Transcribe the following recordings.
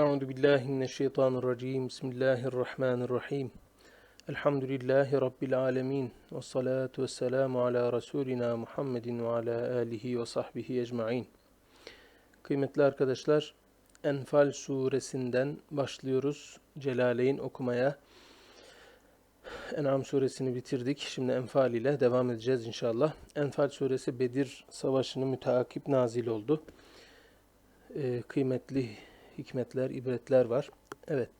Euzu billahi mineşşeytanirracim. Bismillahirrahmanirrahim. Elhamdülillahi rabbil alamin. Ves salatu vesselamu ala rasulina Muhammedin ve ala alihi ve sahbihi ecmaîn. Kıymetli arkadaşlar, Enfal suresinden başlıyoruz Celaleyn okumaya. En'am suresini bitirdik. Şimdi Enfal ile devam edeceğiz inşallah. Enfal suresi Bedir Savaşı'nı müteakip nazil oldu. Ee, kıymetli hikmetler, ibretler var. Evet.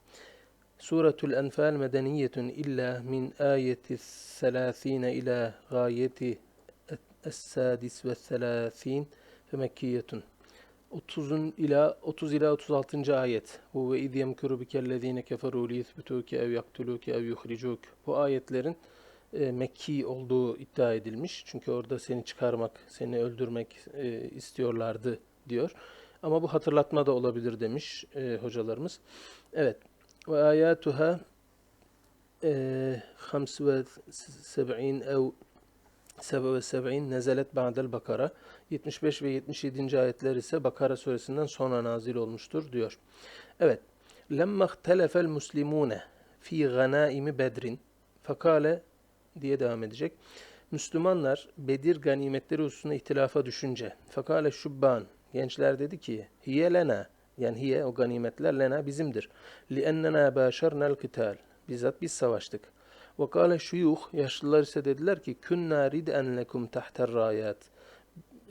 Suratul Enfal medeniyetun illa min ayeti selasine ila gayeti es-sadis ve selasin ve mekkiyetun. 30'un ila 30 ila 36. ayet. Bu ve iz yemkuru bikellezine keferu li yuthbituke ev yaktuluke ev yuhricuk. Bu ayetlerin e, Mekki olduğu iddia edilmiş. Çünkü orada seni çıkarmak, seni öldürmek e, istiyorlardı diyor. Ama bu hatırlatma da olabilir demiş e, hocalarımız. Evet. Ve ayatuha e, 75 ev 77 nezelet ba'del Bakara. 75 ve 77. ayetler ise Bakara suresinden sonra nazil olmuştur diyor. Evet. Lemma ihtelefel muslimune fi ganaimi bedrin fakale diye devam edecek. Müslümanlar Bedir ganimetleri hususunda ihtilafa düşünce fakale şubban gençler dedi ki hiye lena yani hiye o ganimetler lena bizimdir. Li ennena başarnal kıtal bizzat biz savaştık. Ve kâle şuyuh, yaşlılar ise dediler ki, künna rid'en lekum tahter rayat.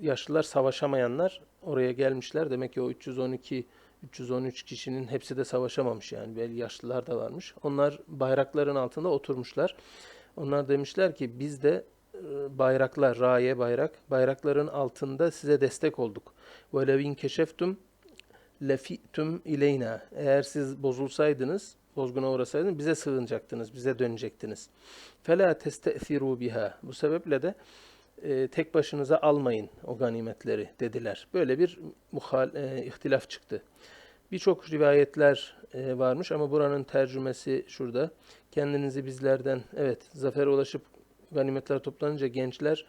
Yaşlılar savaşamayanlar oraya gelmişler. Demek ki o 312 313 kişinin hepsi de savaşamamış yani. Belli yaşlılar da varmış. Onlar bayrakların altında oturmuşlar. Onlar demişler ki biz de bayraklar, raye bayrak, bayrakların altında size destek olduk. Ve levin keşeftum lefi'tum ileyna. Eğer siz bozulsaydınız, bozguna uğrasaydınız bize sığınacaktınız, bize dönecektiniz. Fela teste'thiru biha. Bu sebeple de e, tek başınıza almayın o ganimetleri dediler. Böyle bir muhal, e, ihtilaf çıktı. Birçok rivayetler e, varmış ama buranın tercümesi şurada. Kendinizi bizlerden, evet zafere ulaşıp ganimetler toplanınca gençler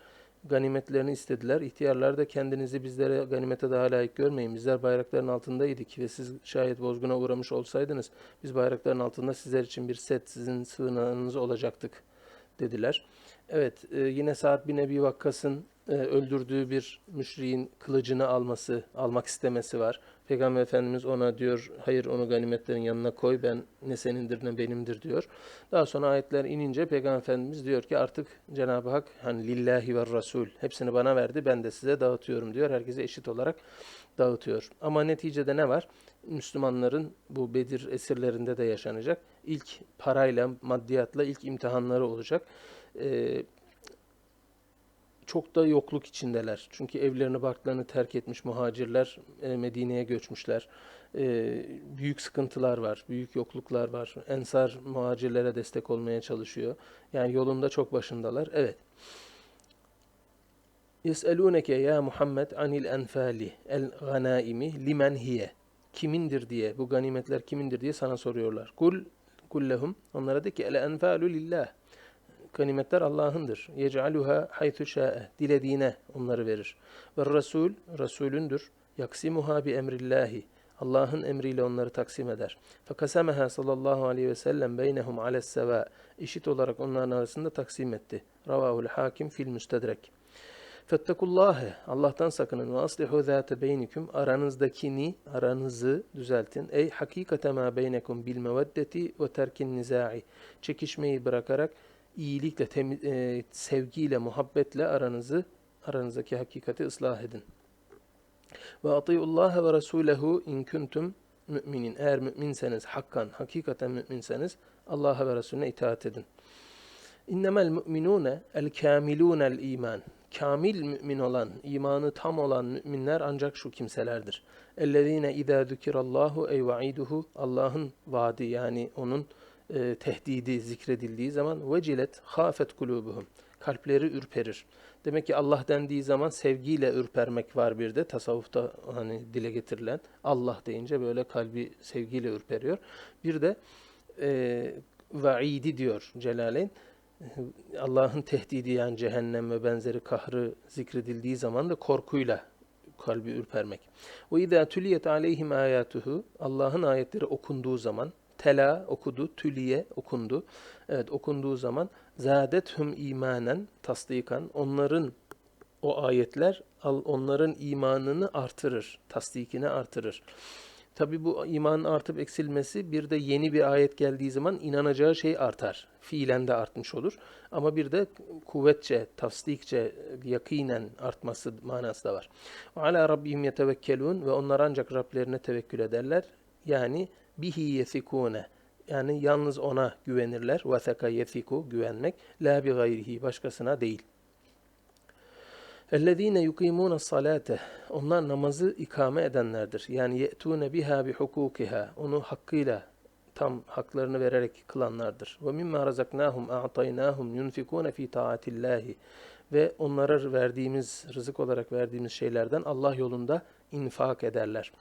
ganimetlerini istediler. İhtiyarlar da kendinizi bizlere ganimete daha layık görmeyin. Bizler bayrakların altındaydık ve siz şayet bozguna uğramış olsaydınız biz bayrakların altında sizler için bir set, sizin sığınağınız olacaktık dediler. Evet e, yine Sa'd bin Ebi Vakkas'ın e, öldürdüğü bir müşriğin kılıcını alması, almak istemesi var. Peygamber Efendimiz ona diyor, hayır onu ganimetlerin yanına koy, ben ne senindir ne benimdir diyor. Daha sonra ayetler inince Peygamber Efendimiz diyor ki artık Cenab-ı Hak hani lillahi ve rasul hepsini bana verdi, ben de size dağıtıyorum diyor. Herkese eşit olarak dağıtıyor. Ama neticede ne var? Müslümanların bu Bedir esirlerinde de yaşanacak. İlk parayla, maddiyatla ilk imtihanları olacak. Ee, çok da yokluk içindeler. Çünkü evlerini, barklarını terk etmiş muhacirler e, Medine'ye göçmüşler. E, büyük sıkıntılar var, büyük yokluklar var. Ensar muhacirlere destek olmaya çalışıyor. Yani yolunda çok başındalar. Evet. Yes'elûneke ya Muhammed anil enfali el ganaimi limen hiye. Kimindir diye, bu ganimetler kimindir diye sana soruyorlar. Kul kullehum. Onlara de ki el enfalu lillah ganimetler Allah'ındır. Yec'aluha haythu şa'e. Dilediğine onları verir. Ve Resul, Resulündür. Yaksimuha bi emrillahi. Allah'ın emriyle onları taksim eder. Fekasemeha sallallahu aleyhi ve sellem beynehum ales seva. Eşit olarak onların arasında taksim etti. Ravahul hakim fil müstedrek. Fettekullâhe. Allah'tan sakının. Ve aslihu zâte beynikum. Aranızdakini, aranızı düzeltin. Ey hakikate ma beynekum bil meveddeti ve terkin nizâ'i. Çekişmeyi bırakarak iyilikle, temiz, e, sevgiyle, muhabbetle aranızı, aranızdaki hakikati ıslah edin. Ve atiyullah ve rasulehu in kuntum müminin. Eğer müminseniz, hakkan, hakikaten müminseniz Allah'a ve Resulüne itaat edin. İnnemel müminune el kamilunel iman. Kamil mümin olan, imanı tam olan müminler ancak şu kimselerdir. Ellezine izâ zükirallahu ey va'iduhu. Allah'ın vaadi yani onun e, tehdidi zikredildiği zaman vecilet hafet kulubuhum. Kalpleri ürperir. Demek ki Allah dendiği zaman sevgiyle ürpermek var bir de tasavvufta hani dile getirilen Allah deyince böyle kalbi sevgiyle ürperiyor. Bir de e, vaidi diyor Celaleyn. Allah'ın tehdidi yani cehennem ve benzeri kahrı zikredildiği zaman da korkuyla kalbi ürpermek. Ve izâ tüliyet aleyhim âyâtuhu Allah'ın ayetleri okunduğu zaman tela okudu, tüliye okundu. Evet okunduğu zaman zâdethum imanen tasdikan onların o ayetler onların imanını artırır, tasdikini artırır. Tabi bu imanın artıp eksilmesi bir de yeni bir ayet geldiği zaman inanacağı şey artar. Fiilen de artmış olur. Ama bir de kuvvetçe, tasdikçe, yakinen artması manası da var. Ala rabbihim yetevekkelun ve onlar ancak Rablerine tevekkül ederler. Yani bihi yesikune yani yalnız ona güvenirler. Veseka yesiku güvenmek. La bi gayrihi başkasına değil. اَلَّذ۪ينَ يُقِيمُونَ الصَّلَاةَ Onlar namazı ikame edenlerdir. Yani يَأْتُونَ بِهَا بِحُكُوكِهَا Onu hakkıyla, tam haklarını vererek kılanlardır. وَمِمَّا رَزَقْنَاهُمْ اَعْطَيْنَاهُمْ يُنْفِكُونَ ف۪ي تَعَاتِ اللّٰهِ Ve onlara verdiğimiz, rızık olarak verdiğimiz şeylerden Allah yolunda infak ederler.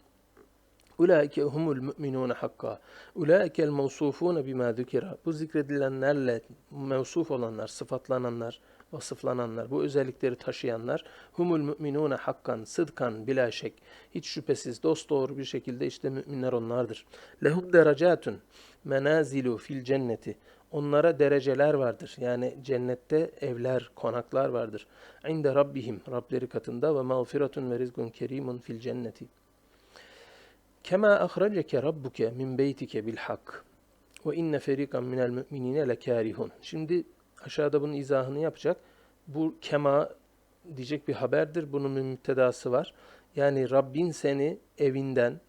Ulaike humul mu'minun hakka. Ulaikel mevsufun bima zükira. Bu zikredilenlerle mevsuf olanlar, sıfatlananlar, vasıflananlar, bu özellikleri taşıyanlar humul mu'minun hakkan, sıdkan bila şek. Hiç şüphesiz dost doğru bir şekilde işte müminler onlardır. Lehum derecatun menazilu fil cenneti. Onlara dereceler vardır. Yani cennette evler, konaklar vardır. İnde rabbihim, Rableri katında ve mağfiretun ve rizkun kerimun fil cenneti. Kema ahreceke rabbuke min beytike bil hak. Ve inne ferikan minel müminine lekârihun. Şimdi aşağıda bunun izahını yapacak. Bu kema diyecek bir haberdir. Bunun bir müptedası var. Yani Rabbin seni evinden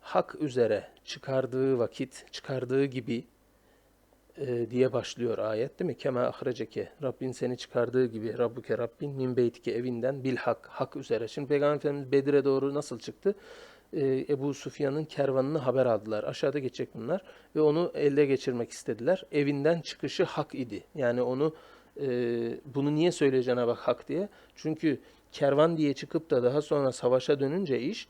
hak üzere çıkardığı vakit, çıkardığı gibi e, diye başlıyor ayet değil mi? Kema ahreceke. Rabbin seni çıkardığı gibi. Rabbuke Rabbin min beytike evinden bil hak. Hak üzere. Şimdi Peygamber Efendimiz Bedir'e doğru nasıl çıktı? E, Ebu Sufyan'ın kervanını haber aldılar. Aşağıda geçecek bunlar ve onu elde geçirmek istediler. Evinden çıkışı hak idi. Yani onu e, bunu niye söylüyor Cenab-ı Hak hak diye? Çünkü kervan diye çıkıp da daha sonra savaşa dönünce iş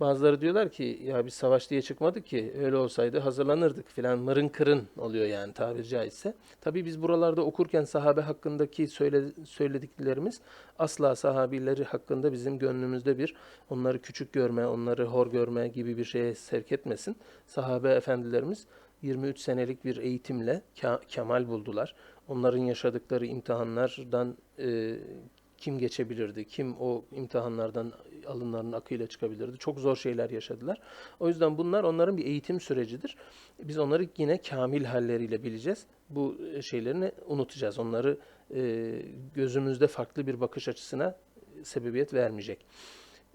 bazıları diyorlar ki ya biz savaş diye çıkmadık ki öyle olsaydı hazırlanırdık filan mırın kırın oluyor yani tabiri caizse. Tabii biz buralarda okurken sahabe hakkındaki söyle, söylediklerimiz asla sahabileri hakkında bizim gönlümüzde bir onları küçük görme, onları hor görme gibi bir şeye sevk etmesin. Sahabe efendilerimiz 23 senelik bir eğitimle kemal buldular. Onların yaşadıkları imtihanlardan e, kim geçebilirdi, kim o imtihanlardan alınlarının akıyla çıkabilirdi. Çok zor şeyler yaşadılar. O yüzden bunlar onların bir eğitim sürecidir. Biz onları yine kamil halleriyle bileceğiz. Bu şeylerini unutacağız. Onları e, gözümüzde farklı bir bakış açısına sebebiyet vermeyecek.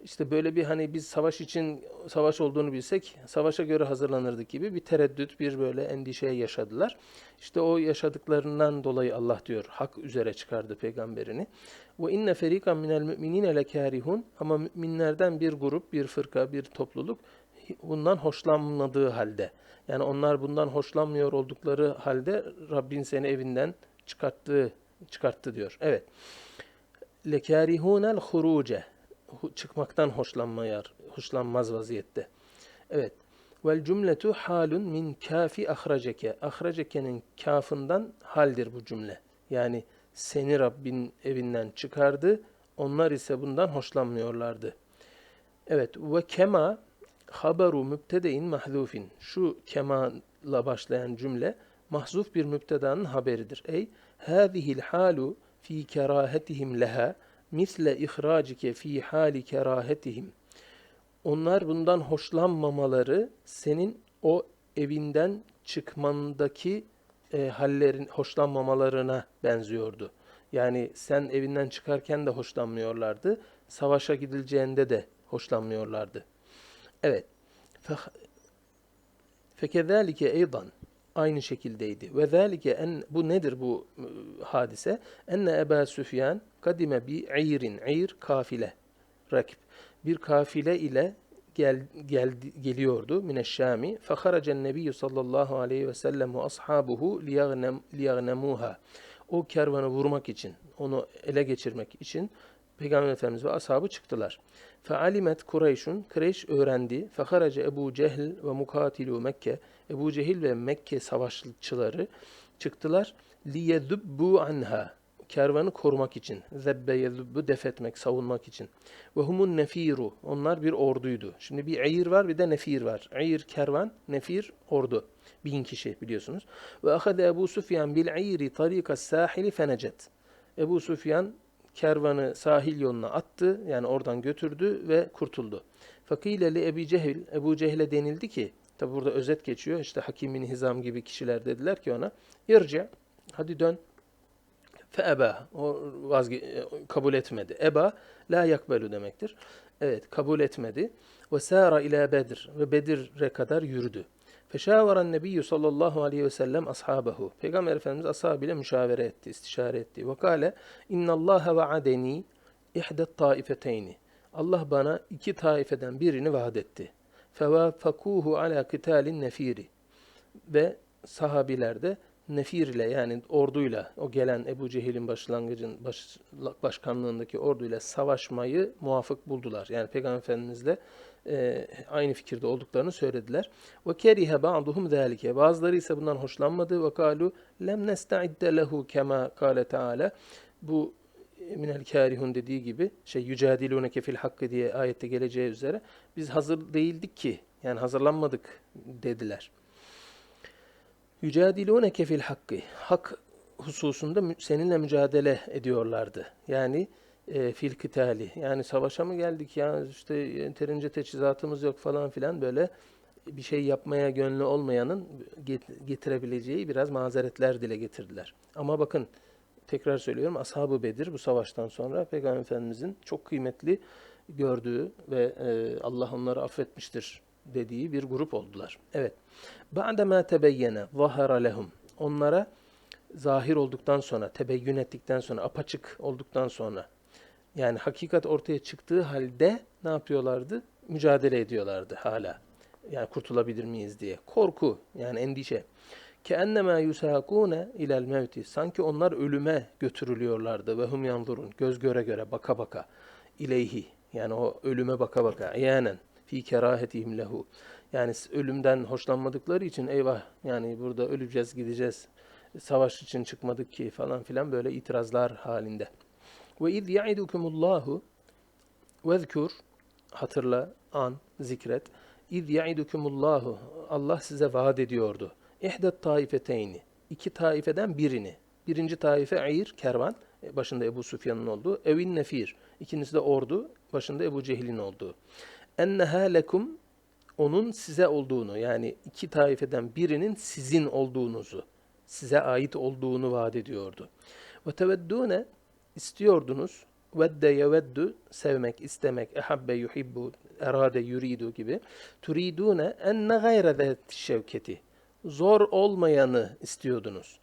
İşte böyle bir hani biz savaş için savaş olduğunu bilsek savaşa göre hazırlanırdık gibi bir tereddüt, bir böyle endişe yaşadılar. İşte o yaşadıklarından dolayı Allah diyor hak üzere çıkardı peygamberini. Ve inne ferikan minel müminine lekârihun ama müminlerden bir grup, bir fırka, bir topluluk bundan hoşlanmadığı halde yani onlar bundan hoşlanmıyor oldukları halde Rabbin seni evinden çıkarttı çıkarttı diyor. Evet. Lekârihûnel huruce çıkmaktan hoşlanmayar, hoşlanmaz vaziyette. Evet. Vel cümletu halun min kafi ahreceke. Ahreceke'nin kafından haldir bu cümle. Yani seni Rabbin evinden çıkardı. Onlar ise bundan hoşlanmıyorlardı. Evet. Ve kema haberu mübtedein mahzufin. Şu kema'la başlayan cümle mahzuf bir mübtedanın haberidir. Ey hâzihil halu fi kerahetihim leha misle ihracike fi hali kerahetihim. Onlar bundan hoşlanmamaları senin o evinden çıkmandaki e, hallerin hoşlanmamalarına benziyordu. Yani sen evinden çıkarken de hoşlanmıyorlardı. Savaşa gidileceğinde de hoşlanmıyorlardı. Evet. Fekezalike eydan aynı şekildeydi. Ve zalike en bu nedir bu e, hadise? Enne Ebu Süfyan kadime bi ayrin, ayr kafile, rakip. Bir kafile ile gel, gel geliyordu mineşşami. Feharacen Nebiyyü sallallahu aleyhi ve sellem ve ashabuhu liyagnemuha. O kervanı vurmak için, onu ele geçirmek için Peygamber Efendimiz ve ashabı çıktılar. Fealimet Kureyş'un, Kureyş öğrendi. Feharace Ebu Cehl ve mukatilu Mekke. Ebu Cehil ve Mekke savaşçıları çıktılar. Liyezubbu anha. kervanı korumak için. Zebbe yezubbu def savunmak için. Ve humun nefiru. Onlar bir orduydu. Şimdi bir ayir var bir de nefir var. Ayir kervan, nefir ordu. Bin kişi biliyorsunuz. Ve ahade Ebu Sufyan bil ayri tarikas sahili fenecet. Ebu Sufyan kervanı sahil yoluna attı. Yani oradan götürdü ve kurtuldu. Fakile li Ebi Cehil, Ebu Cehil'e denildi ki, tabi burada özet geçiyor. İşte Hakim bin Hizam gibi kişiler dediler ki ona, irce, hadi dön. Feeba, o vazge kabul etmedi. Eba, la yakbelu demektir. Evet, kabul etmedi. Ve sâra ila Bedir, ve Bedir'e kadar yürüdü. Feşâveren nebiyyü sallallahu aleyhi ve sellem ashabehu. Peygamber Efendimiz ashabıyla müşavere etti, istişare etti. Ve kâle, innallâhe vaadeni ihdet taifeteyni. Allah bana iki taifeden birini vaat etti. Fevâfekûhu alâ kıtâlin nefiri. Ve sahabiler de nefir ile yani orduyla o gelen Ebu Cehil'in başlangıcın baş, başkanlığındaki orduyla savaşmayı muvafık buldular. Yani Peygamber Efendimizle e, aynı fikirde olduklarını söylediler. Ve kerihe ba'duhum zâlike. Bazıları ise bundan hoşlanmadı. Ve kalu lem nesta'idde lehu kema kâle Teala. Bu minel kârihun dediği gibi şey yücadilûneke fil hakkı diye ayette geleceği üzere biz hazır değildik ki yani hazırlanmadık dediler. Yücadilûneke fil hakkı. Hak hususunda seninle mücadele ediyorlardı. Yani e, fil kıtali. Yani savaşa mı geldik ya işte yeterince teçhizatımız yok falan filan böyle bir şey yapmaya gönlü olmayanın get- getirebileceği biraz mazeretler dile getirdiler. Ama bakın tekrar söylüyorum Ashab-ı Bedir bu savaştan sonra Peygamber Efendimizin çok kıymetli gördüğü ve e, Allah onları affetmiştir dediği bir grup oldular. Evet. Ba'dema tebeyyene zahara lehum. Onlara zahir olduktan sonra, tebeyyün ettikten sonra, apaçık olduktan sonra yani hakikat ortaya çıktığı halde ne yapıyorlardı? Mücadele ediyorlardı hala. Yani kurtulabilir miyiz diye. Korku yani endişe. Keennema yusakune ilel mevti. Sanki onlar ölüme götürülüyorlardı ve hum. Göz göre göre baka baka ileyhi. Yani o ölüme baka baka. Yanen fi kerahetihim lehu. Yani ölümden hoşlanmadıkları için eyvah yani burada öleceğiz gideceğiz. Savaş için çıkmadık ki falan filan böyle itirazlar halinde. Ve iz ya'idukumullahu vezkur hatırla, an, zikret. İz ya'idukumullahu Allah size vaat ediyordu. İhdet taifeteyni. iki taifeden birini. Birinci taife ayir, kervan. e, Başında Ebu Sufyan'ın olduğu. Evin nefir. İkincisi de ordu. Başında Ebu Cehil'in olduğu. Enneha lekum onun size olduğunu yani iki taifeden birinin sizin olduğunuzu, size ait olduğunu vaat ediyordu. Ve teveddune istiyordunuz. Vedde yeveddu sevmek, istemek, ehabbe yuhibbu, erade yuridu gibi. Turidune enne gayre şevketi. Zor olmayanı istiyordunuz.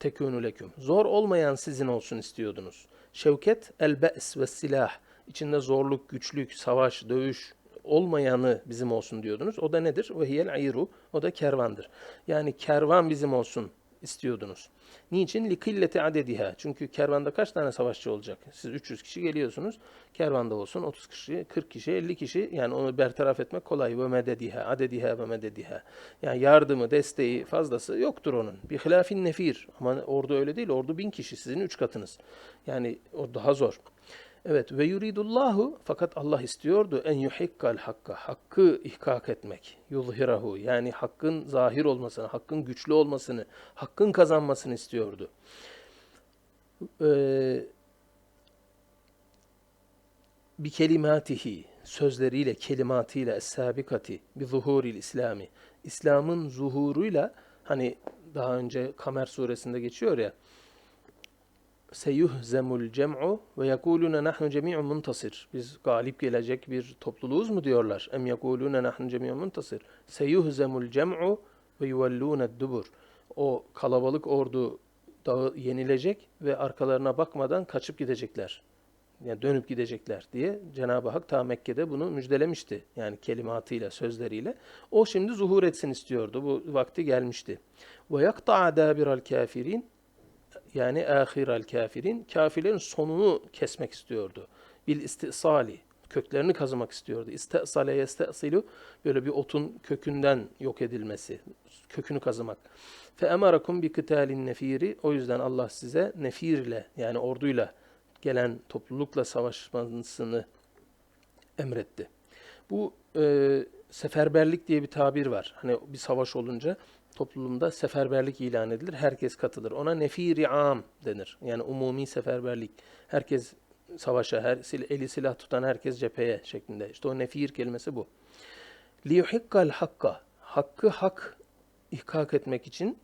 Tekûnü leküm. Zor olmayan sizin olsun istiyordunuz. Şevket el be's ve silah. İçinde zorluk, güçlük, savaş, dövüş olmayanı bizim olsun diyordunuz. O da nedir? Ve hiyel ayru. O da kervandır. Yani kervan bizim olsun istiyordunuz. Niçin? Likilleti adediha. Çünkü kervanda kaç tane savaşçı olacak? Siz 300 kişi geliyorsunuz. Kervanda olsun 30 kişi, 40 kişi, 50 kişi. Yani onu bertaraf etmek kolay. Ve medediha, adediha ve medediha. Yani yardımı, desteği fazlası yoktur onun. Bir hilafin nefir. Ama ordu öyle değil. Ordu bin kişi. Sizin üç katınız. Yani o daha zor. Evet ve yuridullahu fakat Allah istiyordu en yuhikkal hakka hakkı ihkak etmek yuzhirahu yani hakkın zahir olmasını hakkın güçlü olmasını hakkın kazanmasını istiyordu. Ee, bir kelimatihi sözleriyle kelimatıyla es-sabikati bi zuhuril İslami İslam'ın zuhuruyla hani daha önce Kamer suresinde geçiyor ya seyuhzemul cem'u ve yekulune nahnu cemi'un muntasir. Biz galip gelecek bir topluluğuz mu diyorlar. Em yekulune nahnu cemi'un muntasir. Seyuhzemul cem'u ve yuvellune dubur. O kalabalık ordu dağı yenilecek ve arkalarına bakmadan kaçıp gidecekler. Yani dönüp gidecekler diye Cenab-ı Hak ta Mekke'de bunu müjdelemişti. Yani kelimatıyla, sözleriyle. O şimdi zuhur etsin istiyordu. Bu vakti gelmişti. Ve yakta'a dabiral kafirin yani ahiral kafirin kafirlerin sonunu kesmek istiyordu. Bil istisali köklerini kazımak istiyordu. İstesale yestesilu böyle bir otun kökünden yok edilmesi, kökünü kazımak. Fe emarakum bi kıtalin nefiri. O yüzden Allah size nefirle yani orduyla gelen toplulukla savaşmasını emretti. Bu e, seferberlik diye bir tabir var. Hani bir savaş olunca toplumda seferberlik ilan edilir. Herkes katılır. Ona nefiri am denir. Yani umumi seferberlik. Herkes savaşa, her eli silah tutan herkes cepheye şeklinde. İşte o nefir kelimesi bu. Liyuhikkal hakka. Hakkı hak ihkak etmek için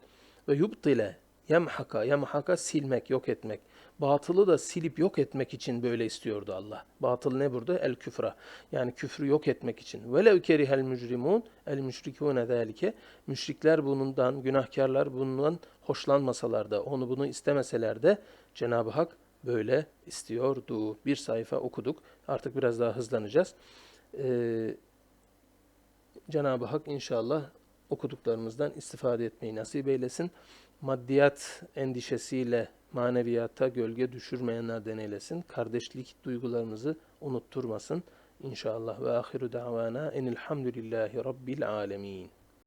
ve yubtile yemhaka yemhaka silmek, yok etmek. Batılı da silip yok etmek için böyle istiyordu Allah. Batıl ne burada? El küfra. Yani küfrü yok etmek için. Velev kerihel mücrimun el müşrikûne zâlike. Müşrikler bundan, günahkarlar bundan hoşlanmasalar da, onu bunu istemeseler de Cenab-ı Hak böyle istiyordu. Bir sayfa okuduk. Artık biraz daha hızlanacağız. Ee, Cenab-ı Hak inşallah okuduklarımızdan istifade etmeyi nasip eylesin. Maddiyat endişesiyle maneviyata gölge düşürmeyenlerden eylesin. Kardeşlik duygularımızı unutturmasın. İnşallah ve ahiru davana enilhamdülillahi rabbil alemin.